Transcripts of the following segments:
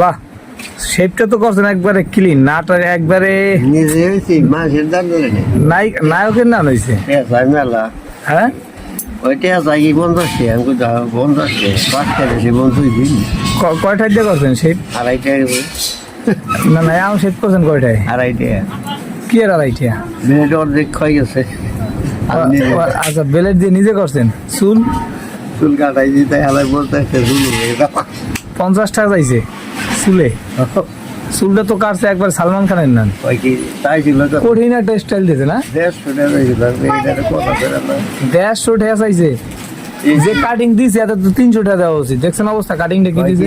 বাহ শেপটা তো করছেন একবারে ক্লিন নাটা একবারে নায়কের নাম হয়েছে? মেলা। হ্যাঁ? ওই পেঁচাই কি পঞ্চাশটি আমি কোথাও পঞ্চাশটি পাঁচটা বেশি বন্ধুই দিন। কয়টায় দিয়ে করছেন শেপ আড়াইটা না না আমার শেপ করছেন কয়টায়? আড়াইটা কি আর আড়াইটা মিনিট অর্ধেক ক্ষয় গেছে। আচ্ছা বেলেট দিয়ে নিজে করছেন? চুল? চুল কাটাই দিতে আলাই বলতে চুল পঞ্চাশ টাকা যাইছে চুলে? চুলটা তো কাটছে একবার সালমান খানের তো। কঠিন একটা স্টাইল দিয়েছে না? দেড়শো টাকা চাইছে। যে কাটিং দিছে এত তো তিনশো টাকা দেওয়া উচিত। দেখছেন অবস্থা কাটিংটা কি দিছে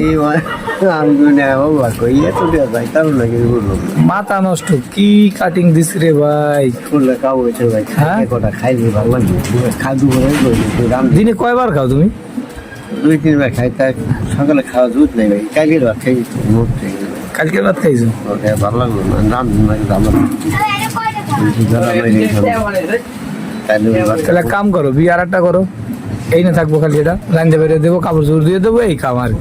মাথা নষ্ট কি কাটিং দিস রে ভাই? হ্যাঁ? কটা দিনে কয়বার খাও তুমি? দুই তিনবার খাই তাই সকালে খাওয়া দুধ নেই ভাই। কালকের ভাত খাই মুখ থেকে কালকে খাইছো ভালো লাগল না। নাকি দাম তাহলে কাম করো বিয়ে আর একটা করো। এই না থাকব খালি এটা। লাইন দিয়ে বেরিয়ে দেবো কাপড় চোপড় দিয়ে দেবো এই কাম আর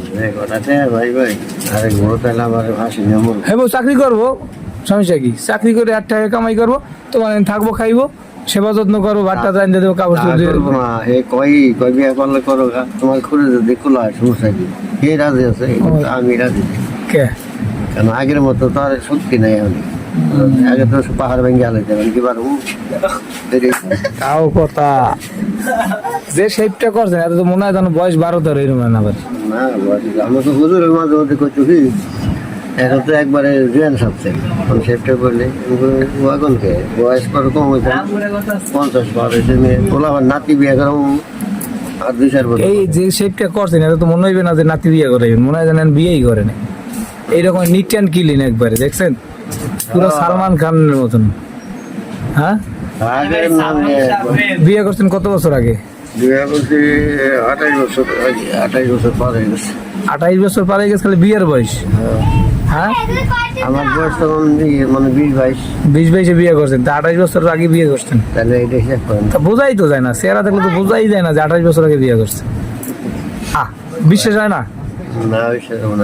হ্যাঁ চাকরি করব। সমস্যা কি? চাকরি করে আট টাকা কামাই করব তোমার থাকব খাইবো। সেবা যত্ন করব ভাতটা লাইন দিয়ে দেবো কাপড় চোপড় দিয়ে দেবো এ কই কই বিয়ে করলে করো তোমার খুলে যদি খোলা সমস্যা কি? কে রাজি আছে? আমি রাজি কে? কেন আগের মতো তো আর সত্যি নাই আমি। আগে তো পাহাড় ভেঙে আলে যাবেন কি পারব তাও কথা। যে শেপটা করছেন এত তো মনে হয় যেন বয়স বারো তেরো এরকম না না বয়স- আমার তো হুজুরের মাঝে ওদের করছ এখন তো একবারে জুয়ান ওয়াগনকে বয়স করে কম হয়েছে? পঞ্চাশ পার হয়েছে। মেয়ে নাতি বিয়ে করাম আর দুই চার বছর এই যে শেপটা করছেন এটা তো মনে হইবে না যে নাতি বিয়ে করে। মনে হয় জানেন বিয়েই করে না এইরকম নিট অ্যান্ড ক্লিন একবারে দেখছেন? পুরো সালমান খানের মতন। হ্যাঁ? বিয়ে করছেন কত বছর আগে? বিয়ে করছি আঠাশ বছর আগে, আঠাশ বছর পার হয়ে গেছে। আঠাইশ বছর পারে গেছে খালি বিয়ের বয়স। হ্যাঁ? আমার বয়স তখন মানে বিশ বাইশ। বিশ বাইশে বিয়ে করছেন তা বছর আগে বিয়ে করছেন। তাহলে এটা হিসাব করেন। তা বোঝাই তো যায় না চেহারা দেখলে তো বোঝাই যায় না যে আঠাইশ বছর আগে বিয়ে আহ বিশ্বাস হয় না?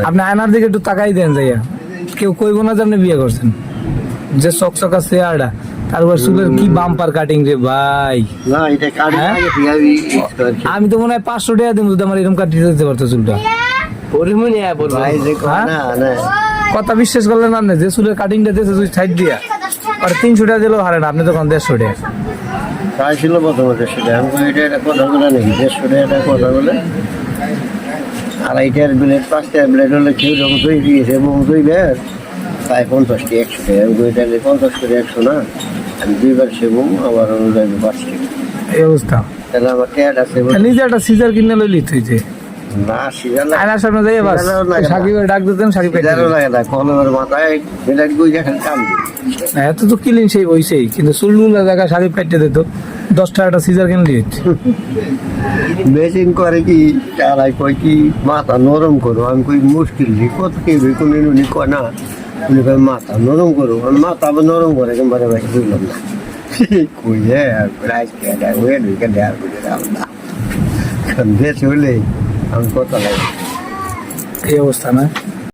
আপনি আয়নার দিকে একটু তাকাই দেন যাইয়া। কেউ কইব না যে আপনি বিয়ে করছেন। যে চকচকা চেহারাটা তারপর চুলের কি বাম্পার কাটিং রে ভাই। হ্যাঁ? আমি তো মনে হয় পাঁচশো টাকা দিব যদি আমার এরকম কাটিয়ে দিতে পারতো চুলটা। কথা বিশ্বাস করলেন না আপনি যে চুলের কাটিংটা দিয়েছে তুই সাইড দিয়া। আর তিনশো টাকা দিলেও হারে না আপনি তখন দেড়শো টাকা। তাই ছিল প্রথমে দেড়শো টাকা। আমি এটা একটা কথা বলে নাকি? দেড়শো টাকা একটা কথা বলে? আড়াইটার ব্লেড পাঁচটার ব্লেড হলে কেউ যখন তৈরি দিয়েছে এবং দুই ব্যাগ তাই পঞ্চাশটি একশো টাকা। আমি তাহলে পঞ্চাশ করে একশো না? আমি দুইবার সেবো আবার অনুযায়ী পাঁচ টাকা। এই অবস্থা। তাহলে আমার ট্যাড আছে নিজে একটা সিজার কিনে লইলি তুই যে। না সিজার আয়নার সামনে যাই বাস। সাকিবের ডাক দিতেন সাকিব সিজারও লাগে না। কলমের মাথায় ব্লেড গুই দেখেন কাম এত তো কিলিন সেই ওইসেই কিন্তু চুলগুলো জায়গা সাকিব কাটতে দিত। দশ টাকা একটা সিজার কিনে দিয়ে দিত। মেশিন করে কি তারাই কয় কি মাথা নরম করো। আমি কই মুশকিল কত কি কোনো উনি কয় না উনি কয় মাথা নরম করো। আমি মাথা আবার নরম করে একেবারে ভাই বুঝলাম না। কই হে প্রাইস কে দেয় ওয়ে ঢুকে দেয় বুঝে দাও না দেশ হলে আমি কথা এই অবস্থা না?